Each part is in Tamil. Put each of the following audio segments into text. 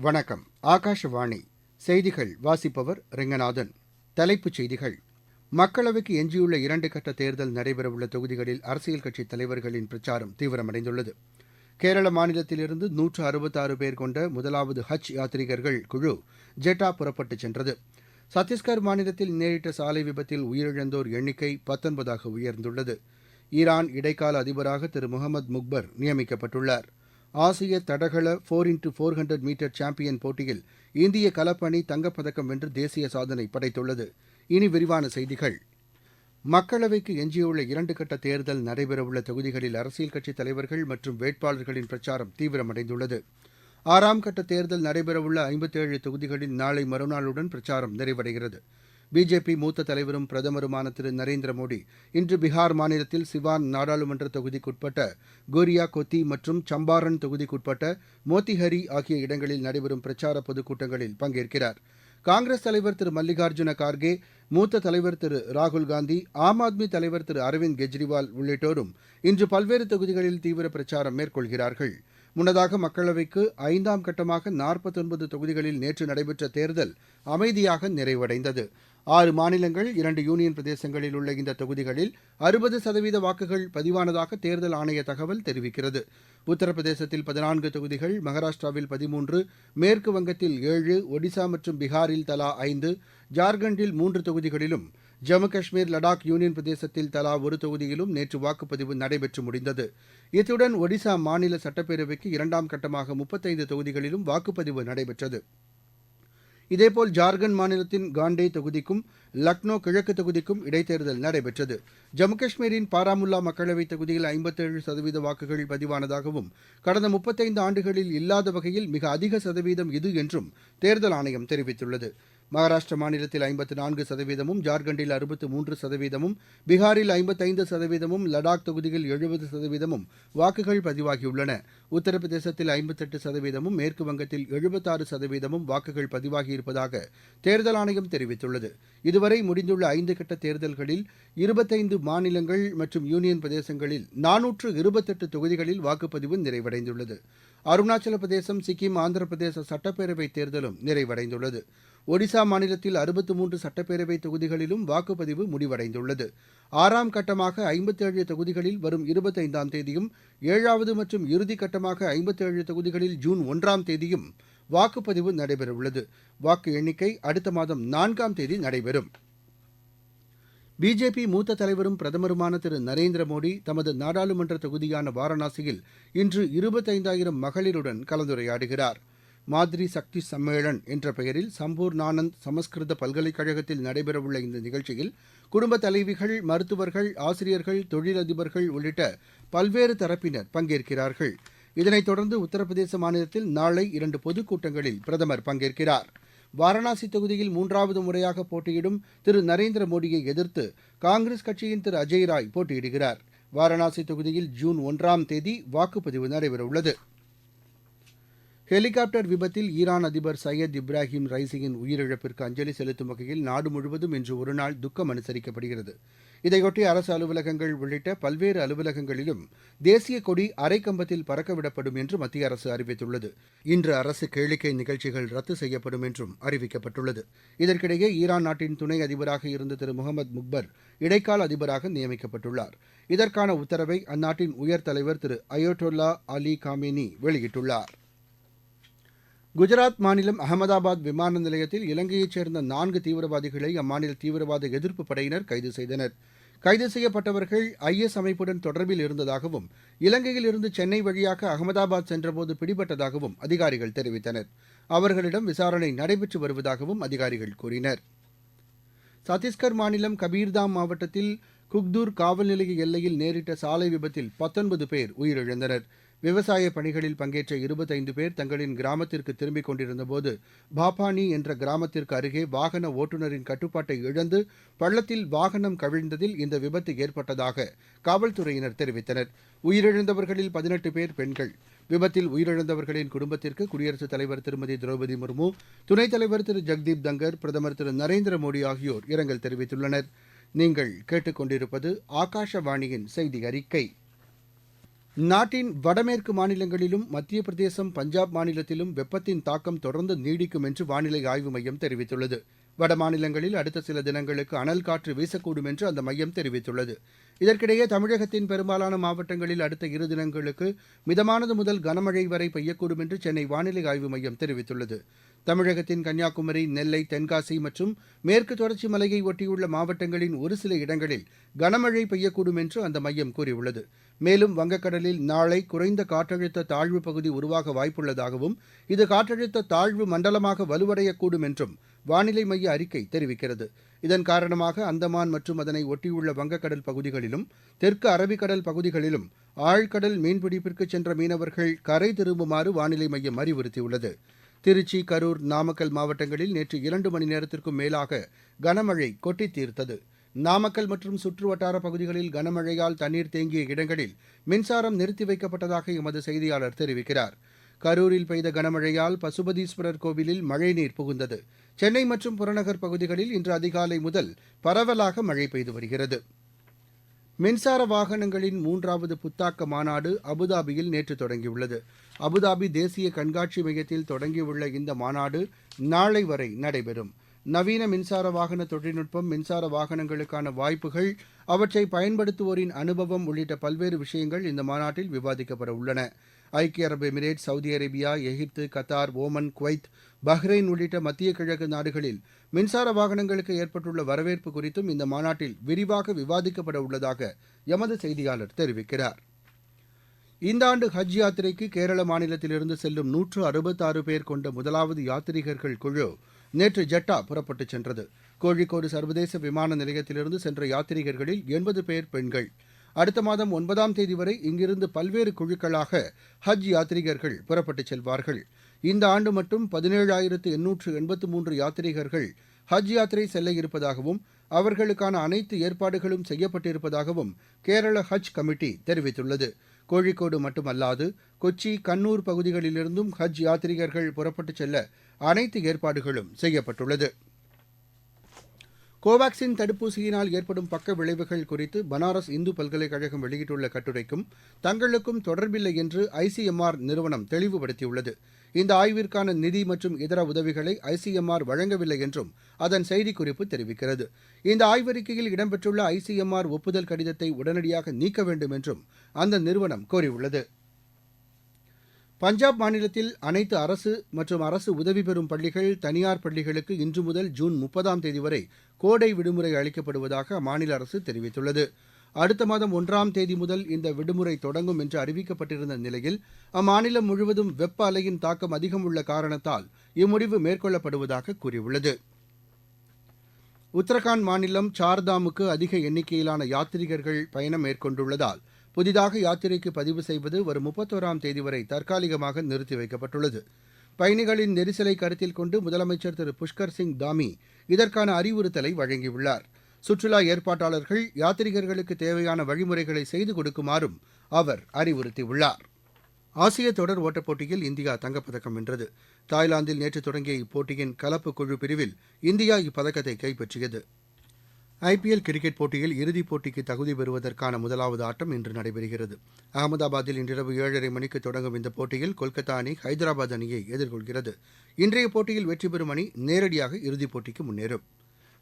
வணக்கம். ஆகாஷவாணி. செய்திகள் வாசிப்பவர் ரெங்கநாதன். தலைப்புச் செய்திகள். மக்களவைக்கு எஞ்சியுள்ள இரண்டு கட்ட தேர்தல் நடைபெறவுள்ள தொகுதிகளில் அரசியல் கட்சித் தலைவர்களின் பிரச்சாரம் தீவிரமடைந்துள்ளது. கேரள மாநிலத்திலிருந்து நூற்று அறுபத்தாறு பேர் கொண்ட முதலாவது ஹஜ் யாத்ரீகர்கள் குழு ஜெட்டா புறப்பட்டுச் சென்றது. சத்தீஸ்கர் மாநிலத்தில் நேரிட்ட சாலை விபத்தில் உயிரிழந்தோர் எண்ணிக்கை பத்தொன்பதாக உயர்ந்துள்ளது. ஈரான் இடைக்கால அதிபராக திரு முகமது முக்பர் நியமிக்கப்பட்டுள்ளார். ஆசிய தடகள four into four hundred metre champion போட்டியில் இந்திய கலப்பணி தங்கப்பதக்கம் வென்று தேசிய சாதனை படைத்துள்ளது. இனி விரிவான செய்திகள். மக்களவைக்கு எஞ்சியுள்ள இரண்டு கட்ட தேர்தல் நடைபெறவுள்ள தொகுதிகளில் அரசியல் கட்சித் தலைவர்கள் மற்றும் வேட்பாளர்களின் பிரச்சாரம் தீவிரமடைந்துள்ளது. ஆறாம் கட்ட தேர்தல் நடைபெறவுள்ள ஐம்பத்தேழு தொகுதிகளில் நாளை மறுநாளுடன் பிரச்சாரம் நிறைவடைகிறது. பிஜேபி மூத்த தலைவரும் பிரதமருமான திரு நரேந்திர மோடி இன்று பீகார் மாநிலத்தில் சிவான் நாடாளுமன்ற தொகுதிக்குட்பட்ட கோரியா கொத்தி மற்றும் சம்பாரன் தொகுதிக்குட்பட்ட மோத்திஹரி ஆகிய இடங்களில் நடைபெறும் பிரச்சார பொதுக்கூட்டங்களில் பங்கேற்கிறார். காங்கிரஸ் தலைவர் திரு மல்லிகார்ஜுன கார்கே மூத்த தலைவர் திரு ராகுல்காந்தி ஆம் ஆத்மி தலைவர் திரு அரவிந்த் கெஜ்ரிவால் உள்ளிட்டோரும் இன்று பல்வேறு தொகுதிகளில் தீவிர பிரச்சாரம் மேற்கொள்கிறார்கள். முன்னதாக மக்களவைக்கு ஐந்தாம் கட்டமாக நாற்பத்தொன்பது தொகுதிகளில் நேற்று நடைபெற்ற தேர்தல் அமைதியாக நிறைவடைந்தது. ஆறு மாநிலங்கள் இரண்டு யூனியன் பிரதேசங்களில் உள்ள இந்த தொகுதிகளில் அறுபது சதவீத வாக்குகள் பதிவானதாக தேர்தல் ஆணைய தகவல் தெரிவிக்கிறது. உத்தரப்பிரதேசத்தில் பதினான்கு தொகுதிகள் மகாராஷ்டிராவில் பதிமூன்று மேற்கு வங்கத்தில் ஏழு ஒடிசா மற்றும் பீகாரில் தலா ஐந்து ஜார்க்கண்டில் மூன்று தொகுதிகளிலும் ஜம்மு காஷ்மீர் லடாக் யூனியன் பிரதேசத்தில் தலா ஒரு தொகுதியிலும் நேற்று வாக்குப்பதிவு நடைபெற்று முடிந்தது. இத்துடன் ஒடிசா மாநில சட்டப்பேரவைக்கு இரண்டாம் கட்டமாக முப்பத்தைந்து தொகுதிகளிலும் வாக்குப்பதிவு நடைபெற்றது. இதேபோல் ஜார்க்கண்ட் மாநிலத்தின் காண்டே தொகுதிக்கும் லக்னோ கிழக்கு தொகுதிக்கும் இடைத்தேர்தல் நடைபெற்றது. ஜம்மு காஷ்மீரின் பாராமுல்லா மக்களவைத் தொகுதியில் ஐம்பத்தேழு சதவீத வாக்குகள் பதிவானதாகவும் கடந்த முப்பத்தைந்து ஆண்டுகளில் இல்லாத வகையில் மிக அதிக சதவீதம் இது என்றும் தேர்தல் ஆணையம் தெரிவித்துள்ளது. மகாராஷ்டிர மாநிலத்தில் ஐம்பத்து நான்கு சதவீதமும் ஜார்க்கண்டில் அறுபத்து மூன்று சதவீதமும் பீகாரில் ஐம்பத்தைந்து சதவீதமும் லடாக் தொகுதியில் எழுபது சதவீதமும் வாக்குகள் பதிவாகியுள்ளன. உத்தரப்பிரதேசத்தில் ஐம்பத்தெட்டு சதவீதமும் மேற்கு வங்கத்தில் எழுபத்தாறு சதவீதமும் வாக்குகள் பதிவாகியிருப்பதாக தேர்தல் ஆணையம் தெரிவித்துள்ளது. இதுவரை முடிந்துள்ள ஐந்து கட்ட தேர்தல்களில் இருபத்தைந்து மாநிலங்கள் மற்றும் யூனியன் பிரதேசங்களில் நானூற்று இருபத்தெட்டு தொகுதிகளில் வாக்குப்பதிவு நிறைவடைந்துள்ளது. அருணாச்சல பிரதேசம் சிக்கிம் ஆந்திர பிரதேச சட்டப்பேரவை தேர்தலும் நிறைவடைந்துள்ளது. ஒடிசா மாநிலத்தில் அறுபத்து மூன்று சட்டப்பேரவை தொகுதிகளிலும் வாக்குப்பதிவு முடிவடைந்துள்ளது. ஆறாம் கட்டமாக ஐம்பத்தேழு தொகுதிகளில் வரும் இருபத்தைந்தாம் தேதியும் ஏழாவது மற்றும் இறுதிக்கட்டமாக ஐம்பத்தேழு தொகுதிகளில் ஜூன் ஒன்றாம் தேதியும் வாக்குப்பதிவு நடைபெறவுள்ளது. வாக்கு எண்ணிக்கை அடுத்த மாதம் நான்காம் தேதி நடைபெறும். பிஜேபி மூத்த தலைவரும் பிரதமருமான திரு நரேந்திர மோடி தமது நாடாளுமன்ற தொகுதியான வாரணாசியில் இன்று இருபத்தைந்தாயிரம் மகளிருடன் கலந்துரையாடுகிறார். மாத்ரி சக்தி சம்மேளன் என்ற பெயரில் சம்பூர்ணானந்த் சமஸ்கிருத பல்கலைக்கழகத்தில் நடைபெறவுள்ள இந்த நிகழ்ச்சியில் குடும்ப தலைவிகள் மருத்துவர்கள் ஆசிரியர்கள் தொழிலதிபர்கள் உள்ளிட்ட பல்வேறு தரப்பினர் பங்கேற்கிறார்கள். இதனைத் தொடர்ந்து உத்தரப்பிரதேச மாநிலத்தில் நாளை இரண்டு பொதுக்கூட்டங்களில் பிரதமர் பங்கேற்கிறார். வாரணாசி தொகுதியில் மூன்றாவது முறையாக போட்டியிடும் திரு நரேந்திர மோடியை எதிர்த்து காங்கிரஸ் கட்சியின் திரு அஜய் ராய் போட்டியிடுகிறார். வாரணாசி தொகுதியில் ஜூன் ஒன்றாம் தேதி வாக்குப்பதிவு நடைபெறவுள்ளது. ஹெலிகாப்டர் விபத்தில் ஈரான் அதிபர் சையத் இப்ராஹிம் ரைசியின் உயிரிழப்பிற்கு அஞ்சலி செலுத்தும் வகையில் நாடு முழுவதும் இன்று ஒருநாள் துக்கம் அனுசரிக்கப்படுகிறது. இதையொட்டி அரசு அலுவலகங்கள் உள்ளிட்ட பல்வேறு அலுவலகங்களிலும் தேசிய கொடி அரைக்கம்பத்தில் பறக்கவிடப்படும் என்று மத்திய அரசு அறிவித்துள்ளது. இன்று அரசு கேளிக்கை நிகழ்ச்சிகள் ரத்து செய்யப்படும் என்றும் அறிவிக்கப்பட்டுள்ளது. இதற்கிடையே ஈரான் நாட்டின் துணை அதிபராக இருந்த திரு முகமது முக்பர் இடைக்கால அதிபராக நியமிக்கப்பட்டுள்ளார். இதற்கான உத்தரவை அந்நாட்டின் உயர் தலைவர் திரு அயோட்டோல்லா அலி காமேனி வெளியிட்டுள்ளார். குஜராத் மாநிலம் அகமதாபாத் விமான நிலையத்தில் இலங்கையைச் சேர்ந்த நான்கு தீவிரவாதிகளை அம்மாநில தீவிரவாத எதிர்ப்பு படையினர் கைது செய்தனர். கைது செய்யப்பட்டவர்கள் ஐஎஸ் அமைப்புடன் தொடர்பில் இருந்ததாகவும் இலங்கையில் இருந்து சென்னை வழியாக அகமதாபாத் சென்றபோது பிடிபட்டதாகவும் அதிகாரிகள் தெரிவித்தனர். அவர்களிடம் விசாரணை நடைபெற்று வருவதாகவும் அதிகாரிகள் கூறினர். சத்தீஸ்கர் மாநிலம் கபீர்தாம் மாவட்டத்தில் குக்தூர் காவல் நிலைய எல்லையில் நேரிட்ட சாலை விபத்தில் பத்தொன்பது பேர் உயிரிழந்தனர். விவசாய பணிகளில் பங்கேற்ற இருபத்தைந்து பேர் தங்களின் கிராமத்திற்கு திரும்பிக் கொண்டிருந்தபோது பாப்பானி என்ற கிராமத்திற்கு அருகே வாகன ஓட்டுநரின் கட்டுப்பாட்டை இழந்து பள்ளத்தில் வாகனம் கவிழ்ந்ததில் இந்த விபத்து ஏற்பட்டதாக காவல்துறையினர் தெரிவித்தனர். உயிரிழந்தவர்களில் பதினெட்டு பேர் பெண்கள். விபத்தில் உயிரிழந்தவர்களின் குடும்பத்திற்கு குடியரசுத் தலைவர் திருமதி திரௌபதி முர்மு துணைத் தலைவர் திரு ஜெக்தீப் தங்கர் பிரதமர் திரு நரேந்திர மோடி ஆகியோர் இரங்கல் தெரிவித்துள்ளனர். நீங்கள் கேட்டுக்கொண்டிருப்பது ஆகாஷவாணியின் செய்தி அறிக்கை. நாட்டின் வடமேற்கு மாநிலங்களிலும் மத்திய பிரதேசம் பஞ்சாப் மாநிலத்திலும் வெப்பத்தின் தாக்கம் தொடர்ந்து நீடிக்கும் என்று வானிலை ஆய்வு மையம் தெரிவித்துள்ளது. வட மாநிலங்களில் அடுத்த சில தினங்களுக்கு அனல் காற்று வீசக்கூடும் என்று அந்த மையம் தெரிவித்துள்ளது. இதற்கிடையே தமிழகத்தின் பெரும்பாலான மாவட்டங்களில் அடுத்த இரு தினங்களுக்கு மிதமானது முதல் கனமழை வரை பெய்யக்கூடும் என்று சென்னை வானிலை ஆய்வு மையம் தெரிவித்துள்ளது. தமிழகத்தின் கன்னியாகுமரி நெல்லை தென்காசி மற்றும் மேற்கு தொடர்ச்சி மலையை ஒட்டியுள்ள மாவட்டங்களின் ஒரு சில இடங்களில் கனமழை பெய்யக்கூடும் என்று அந்த மையம் கூறியுள்ளது. மேலும் வங்கக்கடலில் நாளை குறைந்த காற்றழுத்த தாழ்வு பகுதி உருவாக வாய்ப்புள்ளதாகவும் இது காற்றழுத்த தாழ்வு மண்டலமாக வலுவடையக்கூடும் என்றும் வானிலை மைய அறிக்கை தெரிவிக்கிறது. இதன் காரணமாக அந்தமான் மற்றும் அதனை ஒட்டியுள்ள வங்கக்கடல் பகுதிகளிலும் தெற்கு அரபிக்கடல் பகுதிகளிலும் ஆழ்கடல் மீன்பிடிப்பிற்கு சென்ற மீனவர்கள் கரை திரும்புமாறு வானிலை மையம் அறிவுறுத்தியுள்ளது. திருச்சி கரூர் நாமக்கல் மாவட்டங்களில் நேற்று இரண்டு மணி நேரத்திற்கும் மேலாக கனமழை கொட்டி தீர்த்தது நாமக்கல் மற்றும் சுற்றுவட்டார பகுதிகளில் கனமழையால் தண்ணீர் தேங்கிய இடங்களில் மின்சாரம் நிறுத்தி வைக்கப்பட்டதாக எமது செய்தியாளர் தெரிவிக்கிறார். கரூரில் பெய்த கனமழையால் பசுபதீஸ்வரர் கோவிலில் மழைநீர் புகுந்தது. சென்னை மற்றும் புறநகர் பகுதிகளில் இன்று அதிகாலை முதல் பரவலாக மழை பெய்து வருகிறது. மின்சார வாகனங்களின் மூன்றாவது புத்தாக்க மாநாடு அபுதாபியில் நேற்று தொடங்கியுள்ளது. அபுதாபி தேசிய கண்காட்சி மையத்தில் தொடங்கியுள்ள இந்த மாநாடு நாளை வரை நடைபெறும். நவீன மின்சார வாகன தொழில்நுட்பம் மின்சார வாகனங்களுக்கான வாய்ப்புகள் அவற்றை பயன்படுத்துவோரின் அனுபவம் உள்ளிட்ட பல்வேறு விஷயங்கள் இந்த மாநாட்டில் விவாதிக்கப்பட உள்ளன. ஐக்கிய அரபு எமிரேட் சவுதி அரேபியா எகிப்து கத்தார் ஓமன் குவைத் பஹ்ரைன் உள்ளிட்ட மத்திய கிழக்கு நாடுகளில் மின்சார வாகனங்களுக்கு ஏற்பட்டுள்ள வரவேற்பு குறித்தும் இந்த மாநாட்டில் விரிவாக விவாதிக்கப்பட உள்ளதாக எமது செய்தியாளர் தெரிவிக்கிறார். இந்த ஆண்டு ஹஜ் யாத்திரைக்கு கேரள மாநிலத்திலிருந்து செல்லும் நூற்று அறுபத்தாறு பேர் கொண்ட முதலாவது யாத்ரீகர்கள் குழு நேற்று ஜெட்டா புறப்பட்டுச் சென்றது. கோழிக்கோடு சர்வதேச விமான நிலையத்திலிருந்து சென்ற யாத்ரீகர்களில் எண்பது பேர் பெண்கள். அடுத்த மாதம் ஒன்பதாம் தேதி வரை இங்கிருந்து பல்வேறு குழுக்களாக ஹஜ் யாத்ரீகர்கள் புறப்பட்டுச் செல்வார்கள். இந்த ஆண்டு மட்டும் பதினேழாயிரத்து எண்ணூற்று எண்பத்து மூன்று யாத்ரீகர்கள் ஹஜ் யாத்திரை செல்ல இருப்பதாகவும் அவர்களுக்கான அனைத்து ஏற்பாடுகளும் செய்யப்பட்டிருப்பதாகவும் கேரள ஹஜ் கமிட்டி தெரிவித்துள்ளது. கோழிக்கோடு மட்டுமல்லாது கொச்சி கண்ணூர் பகுதிகளிலிருந்தும் ஹஜ் யாத்ரீகர்கள் புறப்பட்டுச் செல்ல அனைத்து ஏற்பாடுகளும் செய்யப்பட்டுள்ளது. கோவாக்சின் தடுப்பூசியினால் ஏற்படும் பக்க விளைவுகள் குறித்து பனாரஸ் இந்து பல்கலைக்கழகம் வெளியிட்டுள்ள கட்டுரைக்கும் தங்களுக்கும் தொடர்பில்லை என்று ஐசிஎம்ஆர் நிறுவனம் தெளிவுபடுத்தியுள்ளது. இந்த ஆய்விற்கான நிதி மற்றும் இதர உதவிகளை ஐசிஎம்ஆர் வழங்கவில்லை என்றும் அதன் செய்திக்குறிப்பு தெரிவிக்கிறது. இந்த ஆய்வறிக்கையில் இடம்பெற்றுள்ள ஐசிஎம்ஆர் ஒப்புதல் கடிதத்தை உடனடியாக நீக்க வேண்டும் என்றும் அந்த நிறுவனம் கோரியுள்ளது. பஞ்சாப் மாநிலத்தில் அனைத்து அரசு மற்றும் அரசு உதவி பெறும் பள்ளிகள் தனியார் பள்ளிகளுக்கு இன்று முதல் ஜூன் முப்பதாம் தேதி வரை கோடை விடுமுறை அளிக்கப்படுவதாக அம்மாநில அரசு தெரிவித்துள்ளது. அடுத்த மாதம் ஒன்றாம் தேதி முதல் இந்த விடுமுறை தொடங்கும் என்று அறிவிக்கப்பட்டிருந்த நிலையில் அம்மாநிலம் முழுவதும் வெப்ப அலையின் தாக்கம் அதிகம் உள்ள காரணத்தால் இம்முடிவு மேற்கொள்ளப்படுவதாக கூறியுள்ளது. உத்தரகாண்ட் மாநிலம் சார்தாமுக்கு அதிக எண்ணிக்கையிலான யாத்ரீகர்கள் பயணம் மேற்கொண்டுள்ளதால் புதிதாக யாத்திரைக்கு பதிவு செய்வது வரும் முப்பத்தோராம் தேதி வரை தற்காலிகமாக நிறுத்தி வைக்கப்பட்டுள்ளது. பயணிகளின் நெரிசலை கருத்தில் கொண்டு முதலமைச்சர் திரு. புஷ்கர் சிங் தாமி இதற்கான அறிவுறுத்தலை வழங்கியுள்ளார். சுற்றுலா ஏற்பாட்டாளர்கள் யாத்ரீகர்களுக்கு தேவையான வழிமுறைகளை செய்து கொடுக்குமாறும் அவர் அறிவுறுத்தியுள்ளார். ஆசிய தொடர் ஓட்டப் போட்டியில் இந்தியா தங்கப்பதக்கம் வென்றது. தாய்லாந்தில் நேற்று தொடங்கிய இப்போட்டியின் கலப்பு குழு பிரிவில் இந்தியா இப்பதக்கத்தை கைப்பற்றியது. ஐபிஎல் கிரிக்கெட் போட்டியில் இறுதிப் போட்டிக்கு தகுதி பெறுவதற்கான முதலாவது ஆட்டம் இன்று நடைபெறுகிறது. அகமதாபாத்தில் இன்றிரவு ஏழரை மணிக்கு தொடங்கும் இந்த போட்டியில் கொல்கத்தா அணி ஹைதராபாத் அணியை எதிர்கொள்கிறது. இன்றைய போட்டியில் வெற்றி பெறும் அணி நேரடியாக இறுதிப் போட்டிக்கு முன்னேறும்.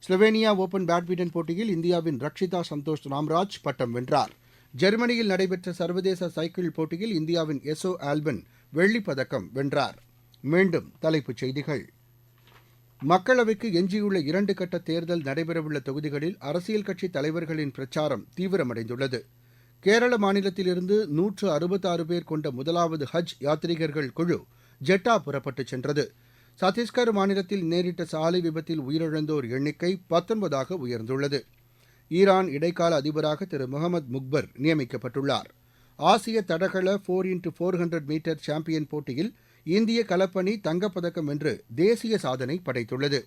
ஸ்லோவேனியா ஓபன் பேட்மிண்டன் போட்டியில் இந்தியாவின் ரக்ஷிதா சந்தோஷ் ராம்ராஜ் பட்டம் வென்றார். ஜெர்மனியில் நடைபெற்ற சர்வதேச சைக்கிள் போட்டியில் இந்தியாவின் எசோ ஆல்பன் வெள்ளிப்பதக்கம் வென்றார். மீண்டும் தலைப்புச் செய்திகள். மக்களவைக்கு எஞ்சியுள்ள இரண்டு கட்ட தேர்தல் நடைபெறவுள்ள தொகுதிகளில் அரசியல் கட்சித் தலைவர்களின் பிரச்சாரம் தீவிரமடைந்துள்ளது. கேரள மாநிலத்திலிருந்து நூற்று அறுபத்தாறு பேர் கொண்ட முதலாவது ஹஜ் யாத்ரீகர்கள் குழு ஜெட்டா புறப்பட்டுச் சென்றது. சத்தீஸ்கர் மாநிலத்தில் நேரிட்ட சாலை விபத்தில் உயிரிழந்தோர் எண்ணிக்கை பத்தொன்பதாக உயர்ந்துள்ளது. ஈரான் இடைக்கால அதிபராக திரு முகமது முக்பர் நியமிக்கப்பட்டுள்ளார். ஆசிய தடகள four into four hundred metre champion போட்டியில் இந்திய கலப்பணி தங்கப்பதக்கம் வென்று தேசிய சாதனை படைத்துள்ளது.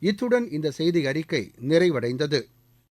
இத்துடன் இந்த செய்தி அறிக்கை நிறைவடைந்தது.